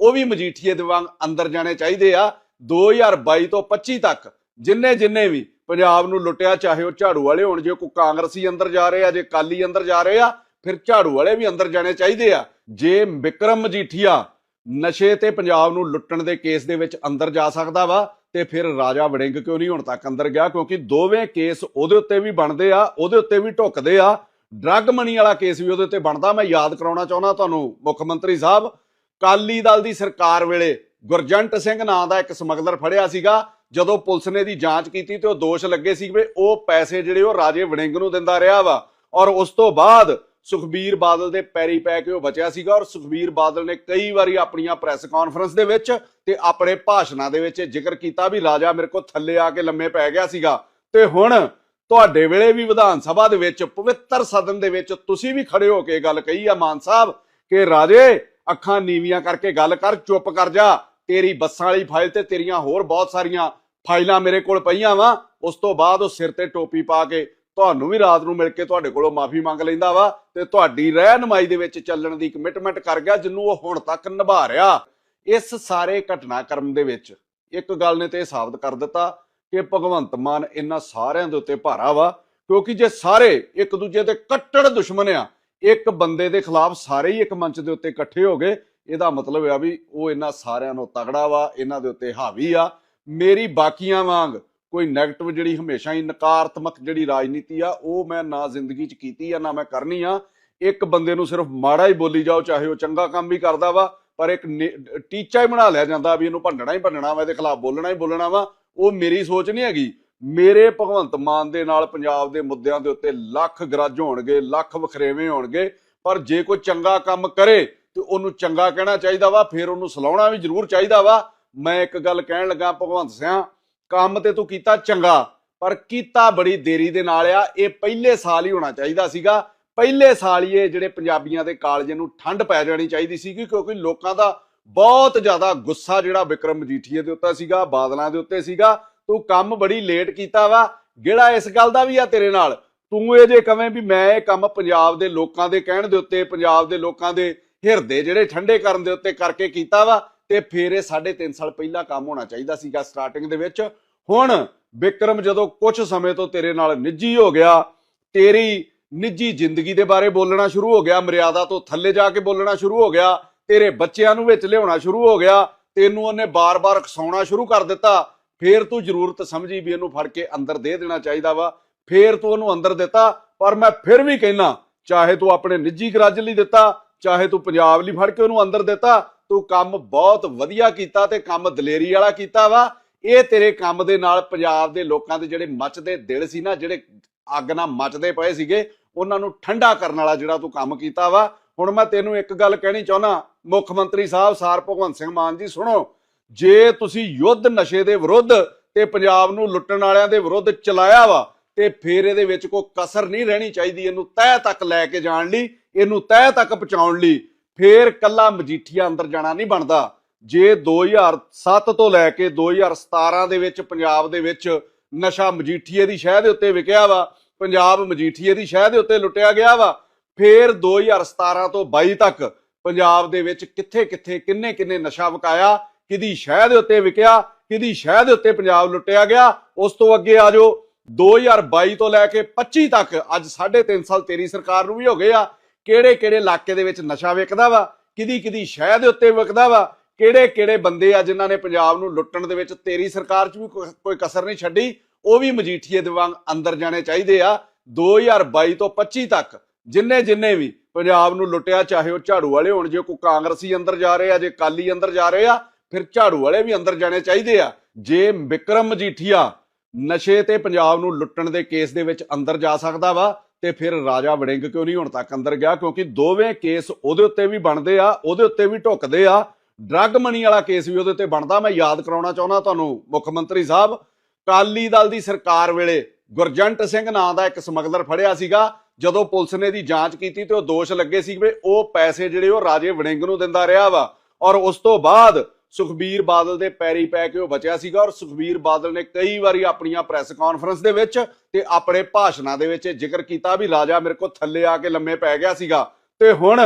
ਉਹ ਵੀ ਮਜੀਠੀਏ ਦੇ ਵਾਂਗ ਅੰਦਰ ਜਾਣੇ ਚਾਹੀਦੇ ਆ 2022 ਤੋਂ 25 ਤੱਕ, ਜਿੰਨੇ ਜਿੰਨੇ ਵੀ ਪੰਜਾਬ ਨੂੰ ਲੁੱਟਿਆ, ਚਾਹੇ ਉਹ ਝਾੜੂ ਵਾਲੇ ਹੋਣ, ਜੇ ਕੋਈ ਕਾਂਗਰਸੀ ਅੰਦਰ ਜਾ ਰਹੇ ਆ ਜੇ ਕਾਲੀ ਅੰਦਰ ਜਾ ਰਹੇ ਆ, ਫਿਰ ਝਾੜੂ ਵਾਲੇ ਵੀ ਅੰਦਰ ਜਾਣੇ ਚਾਹੀਦੇ ਆ। ਜੇ ਵਿਕਰਮ ਮਜੀਠੀਆ ਨਸ਼ੇ ਤੇ ਪੰਜਾਬ ਨੂੰ ਲੁੱਟਣ ਦੇ ਕੇਸ ਦੇ ਵਿੱਚ ਅੰਦਰ ਜਾ ਸਕਦਾ ਵਾ, ਤੇ ਫਿਰ ਰਾਜਾ ਵੜਿੰਗ ਕਿਉਂ ਨਹੀਂ ਹੁਣ ਤੱਕ ਅੰਦਰ ਗਿਆ? ਕਿਉਂਕਿ ਦੋਵੇਂ ਕੇਸ ਉਹਦੇ ਉੱਤੇ ਵੀ ਬਣਦੇ ਆ, ਉਹਦੇ ਉੱਤੇ ਵੀ ਢੁੱਕਦੇ ਆ। ਡਰੱਗ ਮਨੀ ਵਾਲਾ ਕੇਸ ਵੀ ਉਹਦੇ ਉੱਤੇ ਬਣਦਾ, ਮੈਂ ਯਾਦ ਕਰਾਉਣਾ ਚਾਹੁੰਦਾ ਤੁਹਾਨੂੰ, ਮੁੱਖ ਮੰਤਰੀ ਸਾਹਿਬ। ਕਾਲੀ ਦਲ ਦੀ ਸਰਕਾਰ ਵੇਲੇ ਗੁਰਜੰਟ ਸਿੰਘ ਨਾਂ ਦਾ ਇੱਕ ਸਮਗਲਰ ਫੜਿਆ ਸੀਗਾ, ਜਦੋਂ ਪੁਲਿਸ ਨੇ ਦੀ ਜਾਂਚ ਕੀਤੀ ਤੇ ਉਹ ਦੋਸ਼ ਲੱਗੇ ਸੀ ਵੀ ਉਹ ਪੈਸੇ ਜਿਹੜੇ ਉਹ ਰਾਜੇ ਵੜਿੰਗ ਨੂੰ ਦਿੰਦਾ ਰਿਹਾ ਵਾ। ਔਰ ਉਸ ਤੋਂ ਬਾਅਦ ਸੁਖਬੀਰ ਬਾਦਲ ਦੇ ਪੈਰੀ ਪੈ ਕੇ ਉਹ ਬਚਿਆ ਸੀਗਾ ਔਰ ਸੁਖਬੀਰ ਬਾਦਲ ਨੇ ਕਈ ਵਾਰੀ ਆਪਣੀਆਂ ਪ੍ਰੈਸ ਕਾਨਫਰੰਸ ਦੇ ਵਿੱਚ ਤੇ ਆਪਣੇ ਭਾਸ਼ਣਾਂ ਦੇ ਵਿੱਚ ਜ਼ਿਕਰ ਕੀਤਾ ਵੀ ਰਾਜਾ ਮੇਰੇ ਕੋਲ ਥੱਲੇ ਆ ਕੇ ਲੰਮੇ ਪੈ ਗਿਆ ਸੀਗਾ। ਤੇ ਹੁਣ ਤੁਹਾਡੇ ਵੇਲੇ ਵੀ ਵਿਧਾਨ ਸਭਾ ਦੇ ਵਿੱਚ ਪਵਿੱਤਰ ਸਦਨ ਦੇ ਵਿੱਚ ਤੁਸੀਂ ਵੀ ਖੜੇ ਹੋ ਕੇ ਗੱਲ ਕਹੀ ਆ ਮਾਨ ਸਾਹਿਬ ਕਿ ਰਾਜੇ ਅੱਖਾਂ ਨੀਵੀਆਂ ਕਰਕੇ ਗੱਲ ਕਰ, ਚੁੱਪ ਕਰ ਜਾ। ਤੇਰੀ ਬੱਸਾਂ ਵਾਲੀ ਫਾਈਲ ਤੇ ਤੇਰੀਆਂ ਹੋਰ ਬਹੁਤ ਸਾਰੀਆਂ ਫਾਈਲਾਂ ਮੇਰੇ ਕੋਲ ਪਈਆਂ ਵਾ। ਉਸ ਤੋਂ ਬਾਅਦ ਉਹ ਸਿਰ ਤੇ ਟੋਪੀ ਪਾ ਕੇ ਤੁਹਾਨੂੰ ਵੀ ਰਾਤ ਨੂੰ ਮਿਲ ਕੇ ਤੁਹਾਡੇ ਕੋਲੋਂ ਮਾਫੀ ਮੰਗ ਲੈਂਦਾ ਵਾ ਤੇ ਤੁਹਾਡੀ ਰਹਿਨਮਾਈ ਦੇ ਵਿੱਚ ਚੱਲਣ ਦੀ ਕਮਿਟਮੈਂਟ ਕਰ ਗਿਆ ਜਿੰਨੂੰ ਉਹ ਹੁਣ ਤੱਕ ਨਿਭਾ ਰਿਹਾ। ਇਸ ਸਾਰੇ ਘਟਨਾਕ੍ਰਮ ਦੇ ਵਿੱਚ ਇੱਕ ਗੱਲ ਨੇ ਤੇ ਇਹ ਸਾਬਤ ਕਰ ਦਿੱਤਾ ਕਿ ਭਗਵੰਤ ਮਾਨ ਇਹਨਾਂ ਸਾਰਿਆਂ ਦੇ ਉੱਤੇ ਭਾਰਾ ਵਾ, ਕਿਉਂਕਿ ਜੇ ਸਾਰੇ ਇੱਕ ਦੂਜੇ ਦੇ ਕੱਟੜ ਦੁਸ਼ਮਣ ਆ ਇੱਕ ਬੰਦੇ ਦੇ ਖਿਲਾਫ ਸਾਰੇ ਹੀ ਇੱਕ ਮੰਚ ਦੇ ਉੱਤੇ ਇਕੱਠੇ ਹੋ ਗਏ। ਇਹਦਾ ਮਤਲਬ ਆ ਵੀ ਉਹ ਇਹਨਾਂ ਸਾਰਿਆਂ ਨੂੰ ਤਗੜਾ ਵਾ, ਇਹਨਾਂ ਦੇ ਉੱਤੇ ਹਾਵੀ ਆ। ਮੇਰੀ ਬਾਕੀਆਂ ਵਾਂਗ ਕੋਈ 네ਗੇਟਿਵ ਜਿਹੜੀ ਹਮੇਸ਼ਾ ਹੀ ਨਕਾਰਾਤਮਕ ਜਿਹੜੀ ਰਾਜਨੀਤੀ ਆ, ਉਹ ਮੈਂ ਨਾ ਜ਼ਿੰਦਗੀ 'ਚ ਕੀਤੀ ਆ, ਨਾ ਮੈਂ ਕਰਨੀ ਆ। ਇੱਕ ਬੰਦੇ ਨੂੰ ਸਿਰਫ ਮਾੜਾ ਹੀ ਬੋਲੀ ਜਾਓ, ਚਾਹੇ ਉਹ ਚੰਗਾ ਕੰਮ ਵੀ ਕਰਦਾ ਵਾ, ਪਰ ਇੱਕ ਨੇ- ਟੀਚਾ ਹੀ ਬਣਾ ਲਿਆ ਜਾਂਦਾ ਵੀ ਇਹਨੂੰ ਭੰਡਣਾ ਹੀ ਭੰਡਣਾ ਵਾ, ਇਹਦੇ ਖਿਲਾਫ ਬੋਲਣਾ ਹੀ ਬੋਲਣਾ ਵਾ। ਉਹ ਮੇਰੀ ਸੋਚ ਨਹੀਂ ਹੈਗੀ। ਮੇਰੇ ਭਗਵੰਤ ਮਾਨ ਦੇ ਨਾਲ ਪੰਜਾਬ ਦੇ ਮੁੱਦਿਆਂ ਦੇ ਉੱਤੇ ਲੱਖ ਗਰਜ ਹੋਣਗੇ, ਲੱਖ ਵਖਰੇਵੇਂ ਹੋਣਗੇ, ਪਰ ਜੇ ਕੋਈ ਚੰਗਾ ਕੰਮ ਕਰੇ ਤੇ ਉਹਨੂੰ ਚੰਗਾ ਕਹਿਣਾ ਚਾਹੀਦਾ ਵਾ, ਫਿਰ ਉਹਨੂੰ ਸਲਾਉਣਾ ਵੀ ਜ਼ਰੂਰ ਚਾਹੀਦਾ ਵਾ। ਮੈਂ ਇੱਕ ਗੱਲ ਕਹਿਣ ਲੱਗਾ ਭਗਵੰਤ ਸਿੰਘ ਕੰਮ ਤੇ ਤੂੰ ਕੀਤਾ ਚੰਗਾ, ਪਰ ਕੀਤਾ ਬੜੀ ਦੇਰੀ ਦੇ ਨਾਲ ਆ, ਇਹ ਪਹਿਲੇ ਸਾਲ ਹੀ ਹੋਣਾ ਚਾਹੀਦਾ ਸੀਗਾ। ਪਹਿਲੇ ਸਾਲ ਹੀ ਇਹ ਜਿਹੜੇ ਪੰਜਾਬੀਆਂ ਦੇ ਕਾਲਜੇ ਨੂੰ ਠੰਡ ਪੈ ਜਾਣੀ ਚਾਹੀਦੀ ਸੀ ਕਿਉਂਕਿ ਲੋਕਾਂ ਦਾ ਬਹੁਤ ਜ਼ਿਆਦਾ ਗੁੱਸਾ ਜਿਹੜਾ ਵਿਕਰਮ ਮਜੀਠੀਏ ਦੇ ਉੱਤੇ ਸੀਗਾ, ਬਾਦਲਾਂ ਦੇ ਉੱਤੇ ਸੀਗਾ ਤੂੰ ਕੰਮ ਬੜੀ ਲੇਟ ਕੀਤਾ ਵਾ ਜਿਹੜਾ ਇਸ ਗੱਲ ਦਾ ਵੀ ਆ ਤੇਰੇ ਨਾਲ। ਤੂੰ ਇਹ ਜੇ ਕਵੇਂ ਵੀ ਮੈਂ ਇਹ ਕੰਮ ਪੰਜਾਬ ਦੇ ਲੋਕਾਂ ਦੇ ਕਹਿਣ ਦੇ ਉੱਤੇ, ਪੰਜਾਬ ਦੇ ਲੋਕਾਂ ਦੇ ਹਿਰਦੇ ਜਿਹੜੇ ਠੰਡੇ ਕਰਨ ਦੇ ਉੱਤੇ ਕਰਕੇ ਕੀਤਾ ਵਾ, ਤੇ ਫਿਰ ਇਹ 3.5 ਸਾਲ ਪਹਿਲਾਂ ਕੰਮ ਹੋਣਾ ਚਾਹੀਦਾ ਸੀਗਾ ਸਟਾਰਟਿੰਗ ਦੇ ਵਿੱਚ। ਹੁਣ ਵਿਕਰਮ ਜਦੋਂ ਕੁਝ ਸਮੇਂ ਤੋਂ ਤੇਰੇ ਨਾਲ ਨਿੱਜੀ ਹੋ ਗਿਆ, ਤੇਰੀ ਨਿੱਜੀ ਜ਼ਿੰਦਗੀ ਦੇ ਬਾਰੇ ਬੋਲਣਾ ਸ਼ੁਰੂ ਹੋ ਗਿਆ, ਮਰਿਆਦਾ ਤੋਂ ਥੱਲੇ ਜਾ ਕੇ ਬੋਲਣਾ ਸ਼ੁਰੂ ਹੋ ਗਿਆ, ਤੇਰੇ ਬੱਚਿਆਂ ਨੂੰ ਵਿੱਚ ਲਿਆਉਣਾ ਸ਼ੁਰੂ ਹੋ ਗਿਆ, ਤੈਨੂੰ ਉਹਨੇ ਬਾਰ-ਬਾਰ ਖਸਾਉਣਾ ਸ਼ੁਰੂ ਕਰ ਦਿੱਤਾ ਫੇਰ ਤੂੰ ਜ਼ਰੂਰਤ ਸਮਝੀ ਵੀ ਇਹਨੂੰ ਫੜ ਕੇ ਅੰਦਰ ਦੇ ਦੇਣਾ ਚਾਹੀਦਾ ਵਾ। ਫੇਰ ਤੂੰ ਉਹਨੂੰ ਅੰਦਰ ਦਿੱਤਾ, ਪਰ ਮੈਂ ਫਿਰ ਵੀ ਕਹਿਣਾ ਚਾਹੇ ਤੂੰ ਆਪਣੇ ਨਿੱਜੀ ਗਰਜ ਲਈ ਦਿੱਤਾ, ਚਾਹੇ ਤੂੰ ਪੰਜਾਬ ਲਈ ਫੜ ਕੇ ਉਹਨੂੰ ਅੰਦਰ ਦਿੱਤਾ, ਤੂੰ ਕੰਮ ਬਹੁਤ ਵਧੀਆ ਕੀਤਾ ਤੇ ਕੰਮ ਦਲੇਰੀ ਵਾਲਾ ਕੀਤਾ ਵਾ। ਇਹ ਤੇਰੇ ਕੰਮ ਦੇ ਨਾਲ ਪੰਜਾਬ ਦੇ ਲੋਕਾਂ ਦੇ ਜਿਹੜੇ ਮੱਚਦੇ ਦਿਲ ਸੀ ਨਾ, ਜਿਹੜੇ ਅੱਗ ਨਾਲ ਮੱਚਦੇ ਪਏ ਸੀਗੇ, ਉਹਨਾਂ ਨੂੰ ਠੰਡਾ ਕਰਨ ਵਾਲਾ ਜਿਹੜਾ ਤੂੰ ਕੰਮ ਕੀਤਾ ਵਾ। ਹੁਣ ਮੈਂ ਤੈਨੂੰ ਇੱਕ ਗੱਲ ਕਹਿਣੀ ਚਾਹੁੰਦਾ ਮੁੱਖ ਮੰਤਰੀ ਸਾਹਿਬ, ਸਾਰ ਭਗਵੰਤ ਸਿੰਘ ਮਾਨ ਜੀ, ਸੁਣੋ। ਜੇ ਤੁਸੀਂ ਯੁੱਧ ਨਸ਼ੇ ਦੇ ਵਿਰੁੱਧ ਤੇ ਪੰਜਾਬ ਨੂੰ ਲੁੱਟਣ ਵਾਲਿਆਂ ਦੇ ਵਿਰੁੱਧ ਚਲਾਇਆ ਵਾ, ਤੇ ਫੇਰ ਇਹਦੇ ਵਿੱਚ ਕੋਈ ਕਸਰ ਨਹੀਂ ਰਹਿਣੀ ਚਾਹੀਦੀ, ਇਹਨੂੰ ਤਹਿ ਤੱਕ ਲੈ ਕੇ ਜਾਣ ਲਈ, ਇਹਨੂੰ ਤਹਿ ਤੱਕ ਪਹੁੰਚਾਉਣ ਲਈ, ਫੇਰ ਕੱਲਾ ਮਜੀਠੀਆ ਅੰਦਰ ਜਾਣਾ ਨਹੀਂ ਬਣਦਾ। ਜੇ 2007 ਤੋਂ ਲੈ ਕੇ 2017 ਦੇ ਵਿੱਚ ਪੰਜਾਬ ਦੇ ਵਿੱਚ ਨਸ਼ਾ ਮਜੀਠੀਏ ਦੀ ਸ਼ਹਿ ਦੇ ਉੱਤੇ ਵਿਕਿਆ ਵਾ, ਪੰਜਾਬ ਮਜੀਠੀਏ ਦੀ ਸ਼ਹਿ ਦੇ ਉੱਤੇ ਲੁੱਟਿਆ ਗਿਆ ਵਾ, ਫੇਰ 2017 ਤੋਂ 22 ਤੱਕ ਪੰਜਾਬ ਦੇ ਵਿੱਚ ਕਿੱਥੇ ਕਿੱਥੇ ਕਿੰਨੇ ਕਿੰਨੇ ਨਸ਼ਾ ਵਿਕਾਇਆ ਕਿਹਦੀ ਸ਼ਹਿ ਦੇ ਉੱਤੇ ਵਿਕਿਆ, ਕਿਹਦੀ ਸ਼ਹਿ ਦੇ ਉੱਤੇ ਪੰਜਾਬ ਲੁੱਟਿਆ ਗਿਆ, ਉਸ ਤੋਂ ਅੱਗੇ ਆ ਜਾਓ। 2022 ਤੋਂ ਲੈ ਕੇ 25 ਤੱਕ ਅੱਜ 3.5 ਸਾਲ ਤੇਰੀ ਸਰਕਾਰ ਨੂੰ ਵੀ ਹੋ ਗਏ ਆ। ਕਿਹੜੇ ਕਿਹੜੇ ਇਲਾਕੇ ਦੇ ਵਿੱਚ ਨਸ਼ਾ ਵਿਕਦਾ ਵਾ ਕਿਹਦੀ ਕਿਹਦੀ ਸ਼ਹਿ ਦੇ ਉੱਤੇ ਵਿਕਦਾ ਵਾ ਕਿਹੜੇ ਕਿਹੜੇ ਬੰਦੇ ਆ ਜਿਨ੍ਹਾਂ ਨੇ ਪੰਜਾਬ ਨੂੰ ਲੁੱਟਣ ਦੇ ਵਿੱਚ ਤੇਰੀ ਸਰਕਾਰ 'ਚ ਵੀ ਕੋਈ- ਕੋਈ ਕਸਰ ਨਹੀਂ ਛੱਡੀ। ਉਹ ਵੀ ਮਜੀਠੀਏ ਦੇ ਵਾਂਗ ਅੰਦਰ ਜਾਣੇ ਚਾਹੀਦੇ ਆ। 2022 ਤੋਂ 25 ਤੱਕ ਜਿੰਨੇ ਜਿੰਨੇ ਵੀ ਪੰਜਾਬ ਨੂੰ ਲੁੱਟਿਆ, ਚਾਹੇ ਉਹ ਝਾੜੂ ਵਾਲੇ ਹੋਣ, ਜੇ ਕੋਈ ਕਾਂਗਰਸੀ ਅੰਦਰ ਜਾ ਰਹੇ ਆ, ਜੇ ਕਾਲੀ ਅੰਦਰ ਜਾ ਰਹੇ ਆ ਫਿਰ ਝਾੜੂ ਵਾਲੇ ਵੀ ਅੰਦਰ ਜਾਣੇ ਚਾਹੀਦੇ ਆ। ਜੇ ਵਿਕਰਮ ਮਜੀਠੀਆ ਨਸ਼ੇ ਤੇ ਪੰਜਾਬ ਨੂੰ ਲੁੱਟਣ ਦੇ ਕੇਸ ਦੇ ਵਿੱਚ ਅੰਦਰ ਜਾ ਸਕਦਾ ਵਾ, ਤੇ ਫਿਰ ਰਾਜਾ ਵੜਿੰਗ ਕਿਉਂ ਨਹੀਂ ਹੁਣ ਤੱਕ ਅੰਦਰ ਗਿਆ? ਕਿਉਂਕਿ ਦੋਵੇਂ ਕੇਸ ਉਹਦੇ ਉੱਤੇ ਵੀ ਬਣਦੇ ਆ, ਉਹਦੇ ਉੱਤੇ ਵੀ ਢੁੱਕਦੇ ਆ। ਡਰੱਗ ਮਨੀ ਵਾਲਾ ਕੇਸ ਵੀ ਉਹਦੇ ਉੱਤੇ ਬਣਦਾ, ਮੈਂ ਯਾਦ ਕਰਾਉਣਾ ਚਾਹੁੰਦਾ ਤੁਹਾਨੂੰ, ਮੁੱਖ ਮੰਤਰੀ ਸਾਹਿਬ। ਕਾਲੀ ਦਲ ਦੀ ਸਰਕਾਰ ਵੇਲੇ ਗੁਰਜੰਟ ਸਿੰਘ ਨਾਂ ਦਾ ਇੱਕ ਸਮਗਲਰ ਫੜਿਆ ਸੀਗਾ, ਜਦੋਂ ਪੁਲਿਸ ਨੇ ਦੀ ਜਾਂਚ ਕੀਤੀ ਤੇ ਉਹ ਦੋਸ਼ ਲੱਗੇ ਸੀ ਵੀ ਉਹ ਪੈਸੇ ਜਿਹੜੇ ਉਹ ਰਾਜੇ ਵੜਿੰਗ ਨੂੰ ਦਿੰਦਾ ਰਿਹਾ ਵਾ। ਔਰ ਉਸ ਤੋਂ ਬਾਅਦ ਸੁਖਬੀਰ ਬਾਦਲ ਦੇ ਪੈਰੀ ਪੈ ਕੇ ਉਹ ਬਚਿਆ ਸੀਗਾ ਔਰ ਸੁਖਬੀਰ ਬਾਦਲ ਨੇ ਕਈ ਵਾਰੀ ਆਪਣੀਆਂ ਪ੍ਰੈਸ ਕਾਨਫਰੰਸ ਦੇ ਵਿੱਚ ਤੇ ਆਪਣੇ ਭਾਸ਼ਣਾਂ ਦੇ ਵਿੱਚ ਜ਼ਿਕਰ ਕੀਤਾ ਵੀ ਰਾਜਾ ਮੇਰੇ ਕੋਲ ਥੱਲੇ ਆ ਕੇ ਲੰਮੇ ਪੈ ਗਿਆ ਸੀਗਾ। ਤੇ ਹੁਣ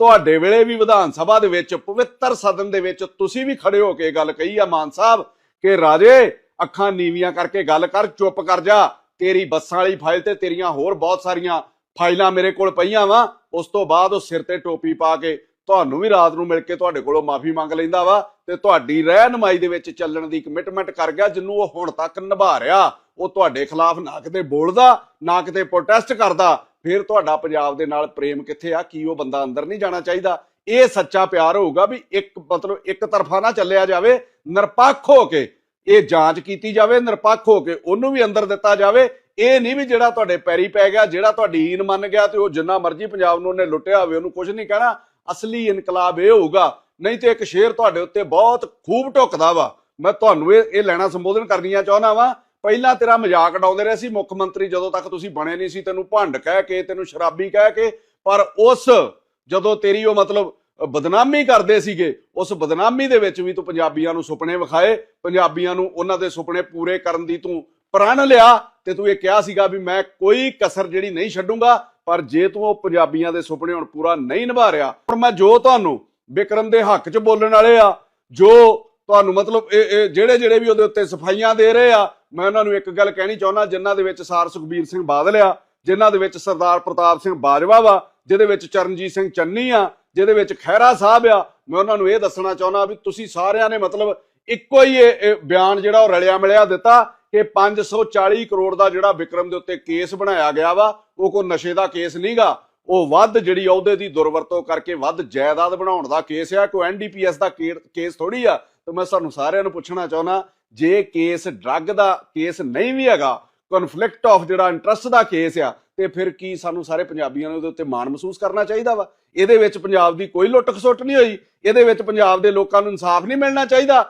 ਤੁਹਾਡੇ ਵੇਲੇ ਵੀ ਵਿਧਾਨ ਸਭਾ ਦੇ ਵਿੱਚ, ਪਵਿੱਤਰ ਸਦਨ ਦੇ ਵਿੱਚ ਤੁਸੀਂ ਵੀ ਖੜੇ ਹੋ ਕੇ ਗੱਲ ਕਹੀ ਆ ਮਾਨ ਸਾਹਿਬ ਕਿ ਰਾਜੇ, ਅੱਖਾਂ ਨੀਵੀਆਂ ਕਰਕੇ ਗੱਲ ਕਰ, ਚੁੱਪ ਕਰ ਜਾ। ਤੇਰੀ ਬੱਸਾਂ ਵਾਲੀ ਫਾਈਲ ਤੇ ਤੇਰੀਆਂ ਹੋਰ ਬਹੁਤ ਸਾਰੀਆਂ ਫਾਈਲਾਂ ਮੇਰੇ ਕੋਲ ਪਈਆਂ ਵਾ। ਉਸ ਤੋਂ ਬਾਅਦ ਉਹ ਸਿਰ ਤੇ ਟੋਪੀ ਪਾ ਕੇ ਤੁਹਾਨੂੰ ਵੀ ਰਾਤ ਨੂੰ ਮਿਲ ਕੇ ਤੁਹਾਡੇ ਕੋਲੋਂ ਮਾਫੀ ਮੰਗ ਲੈਂਦਾ ਵਾ ਤੇ ਤੁਹਾਡੀ ਰਹਿਨਮਾਈ ਦੇ ਵਿੱਚ ਚੱਲਣ ਦੀ ਕਮਿਟਮੈਂਟ ਕਰ ਗਿਆ ਜਿੰਨੂੰ ਉਹ ਹੁਣ ਤੱਕ ਨਿਭਾ ਰਿਹਾ। ਉਹ ਤੁਹਾਡੇ ਖਿਲਾਫ ਨਾ ਕਿਤੇ ਬੋਲਦਾ, ਨਾ ਕਿਤੇ ਪ੍ਰੋਟੈਸਟ ਕਰਦਾ, ਫਿਰ ਤੁਹਾਡਾ ਪੰਜਾਬ ਦੇ ਨਾਲ ਪ੍ਰੇਮ ਕਿੱਥੇ ਆ? ਕੀ ਉਹ ਬੰਦਾ ਅੰਦਰ ਨਹੀਂ ਜਾਣਾ ਚਾਹੀਦਾ? ਇਹ ਸੱਚਾ ਪਿਆਰ ਹੋਊਗਾ ਵੀ ਇੱਕ ਮਤਲਬ ਇੱਕ ਤਰਫਾ ਨਾ ਚੱਲਿਆ ਜਾਵੇ, ਨਿਰਪੱਖ ਹੋ ਕੇ ਇਹ ਜਾਂਚ ਕੀਤੀ ਜਾਵੇ, ਨਿਰਪੱਖ ਹੋ ਕੇ ਉਹਨੂੰ ਵੀ ਅੰਦਰ ਦਿੱਤਾ ਜਾਵੇ। ਇਹ ਨਹੀਂ ਵੀ ਜਿਹੜਾ ਤੁਹਾਡੇ ਪੈਰੀ ਪੈ ਗਿਆ, ਜਿਹੜਾ ਤੁਹਾਡੀ ਈਨ ਮੰਨ ਗਿਆ ਤੇ ਉਹ ਜਿੰਨਾ ਮਰਜ਼ੀ ਪੰਜਾਬ ਨੂੰ ਉਹਨੇ ਲੁੱਟਿਆ ਹੋਵੇ, ਉਹਨੂੰ ਕੁਝ ਨਹੀਂ ਕਹਿਣਾ। ਅਸਲੀ ਇਨਕਲਾਬ ਇਹ ਹੋਊਗਾ। ਨਹੀਂ ਤੇ ਇੱਕ ਸ਼ੇਰ ਤੁਹਾਡੇ ਉੱਤੇ ਬਹੁਤ ਖੂਬ ਢੁੱਕਦਾ ਵਾ। ਮੈਂ ਤੁਹਾਨੂੰ ਇਹ ਇਹ ਲੈਣਾ ਸੰਬੋਧਨ ਕਰਨੀਆਂ ਚਾਹੁੰਦਾ ਵਾਂ। ਪਹਿਲਾਂ ਤੇਰਾ ਮਜ਼ਾਕ ਉਡਾਉਂਦੇ ਰਹੇ ਸੀ ਮੁੱਖ ਮੰਤਰੀ ਜਦੋਂ ਤੱਕ ਤੁਸੀਂ ਬਣੇ ਨਹੀਂ ਸੀ, ਤੈਨੂੰ ਭੰਡ ਕਹਿ ਕੇ, ਤੈਨੂੰ ਸ਼ਰਾਬੀ ਕਹਿ ਕੇ, ਪਰ ਉਸ ਜਦੋਂ ਤੇਰੀ ਉਹ ਮਤਲਬ ਬਦਨਾਮੀ ਕਰਦੇ ਸੀਗੇ, ਉਸ ਬਦਨਾਮੀ ਦੇ ਵਿੱਚ ਵੀ ਤੂੰ ਪੰਜਾਬੀਆਂ ਨੂੰ ਸੁਪਨੇ ਵਿਖਾਏ, ਪੰਜਾਬੀਆਂ ਨੂੰ ਉਹਨਾਂ ਦੇ ਸੁਪਨੇ ਪੂਰੇ ਕਰਨ ਦੀ ਤੂੰ ਪ੍ਰਣ ਲਿਆ ਤੇ ਤੂੰ ਇਹ ਕਿਹਾ ਸੀਗਾ ਵੀ ਮੈਂ ਕੋਈ ਕਸਰ ਜਿਹੜੀ ਨਹੀਂ ਛੱਡੂੰਗਾ ਪਰ ਜੇ ਤੂੰ ਉਹ ਪੰਜਾਬੀਆਂ ਦੇ ਸੁਪਨੇ ਹੁਣ ਪੂਰਾ ਨਹੀਂ ਨਿਭਾ ਰਿਹਾ ਹੁਣ ਮੈਂ ਜੋ ਤੁਹਾਨੂੰ ਵਿਕਰਮ ਦੇ ਹੱਕ 'ਚ ਬੋਲਣ ਵਾਲੇ ਆ, ਜੋ ਤੁਹਾਨੂੰ ਮਤਲਬ ਇਹ ਜਿਹੜੇ ਜਿਹੜੇ ਵੀ ਉਹਦੇ ਉੱਤੇ ਸਫਾਈਆਂ ਦੇ ਰਹੇ ਆ, ਮੈਂ ਉਹਨਾਂ ਨੂੰ ਇੱਕ ਗੱਲ ਕਹਿਣੀ ਚਾਹੁੰਦਾ, ਜਿਨ੍ਹਾਂ ਦੇ ਵਿੱਚ ਸਾਰ ਸੁਖਬੀਰ ਸਿੰਘ ਬਾਦਲ ਆ, ਜਿਨ੍ਹਾਂ ਦੇ ਵਿੱਚ ਸਰਦਾਰ ਪ੍ਰਤਾਪ ਸਿੰਘ ਬਾਜਵਾ ਵਾ, ਜਿਹਦੇ ਵਿੱਚ ਚਰਨਜੀਤ ਸਿੰਘ ਚੰਨੀ ਆ, ਜਿਹਦੇ ਵਿੱਚ ਖਹਿਰਾ ਸਾਹਿਬ ਆ, ਮੈਂ ਉਹਨਾਂ ਨੂੰ ਇਹ ਦੱਸਣਾ ਚਾਹੁੰਦਾ ਵੀ ਤੁਸੀਂ ਸਾਰਿਆਂ ਨੇ ਮਤਲਬ ਇੱਕੋ ਹੀ ਇਹ ਬਿਆਨ ਜਿਹੜਾ ਉਹ ਰਲਿਆ ਮਿਲਿਆ ਦਿੱਤਾ ਕਿ 540 ਕਰੋੜ ਦਾ ਜਿਹੜਾ ਵਿਕਰਮ ਦੇ ਉੱਤੇ ਕੇਸ ਬਣਾਇਆ ਗਿਆ ਵਾ, ਉਹ ਕੋਈ ਨਸ਼ੇ ਦਾ ਕੇਸ ਨਹੀਂਗਾ। ਉਹ ਵੱਧ ਜਿਹੜੀ ਅਹੁਦੇ ਦੀ ਦੁਰਵਰਤੋਂ ਕਰਕੇ ਵੱਧ ਜਾਇਦਾਦ ਬਣਾਉਣ ਦਾ ਕੇਸ ਆ, ਕੋਈ ਐਨਡੀਪੀਐਸ ਦਾ ਕੇਸ ਥੋੜੀ ਆ। ਤੇ ਮੈਂ ਸਾਨੂੰ ਸਾਰਿਆਂ ਨੂੰ ਪੁੱਛਣਾ ਚਾਹੁੰਦਾ, ਜੇ ਕੇਸ ਡਰੱਗ ਦਾ ਕੇਸ ਨਹੀਂ ਵੀ ਹੈਗਾ ਕਨਫਲਿਕਟ ਆਫ ਜਿਹੜਾ ਇੰਟਰਸਟ ਦਾ ਕੇਸ ਆ, ਤੇ ਫਿਰ ਕੀ ਸਾਨੂੰ ਸਾਰੇ ਪੰਜਾਬੀਆਂ ਨੂੰ ਇਹਦੇ ਉੱਤੇ ਮਾਣ ਮਹਿਸੂਸ ਕਰਨਾ ਚਾਹੀਦਾ ਵਾ? ਇਹਦੇ ਵਿੱਚ ਪੰਜਾਬ ਦੀ ਕੋਈ ਲੁੱਟ ਖਸੁੱਟ ਨਹੀਂ ਹੋਈ, ਇਹਦੇ ਵਿੱਚ ਪੰਜਾਬ ਦੇ ਲੋਕਾਂ ਨੂੰ ਇਨਸਾਫ ਨਹੀਂ ਮਿਲਣਾ ਚਾਹੀਦਾ।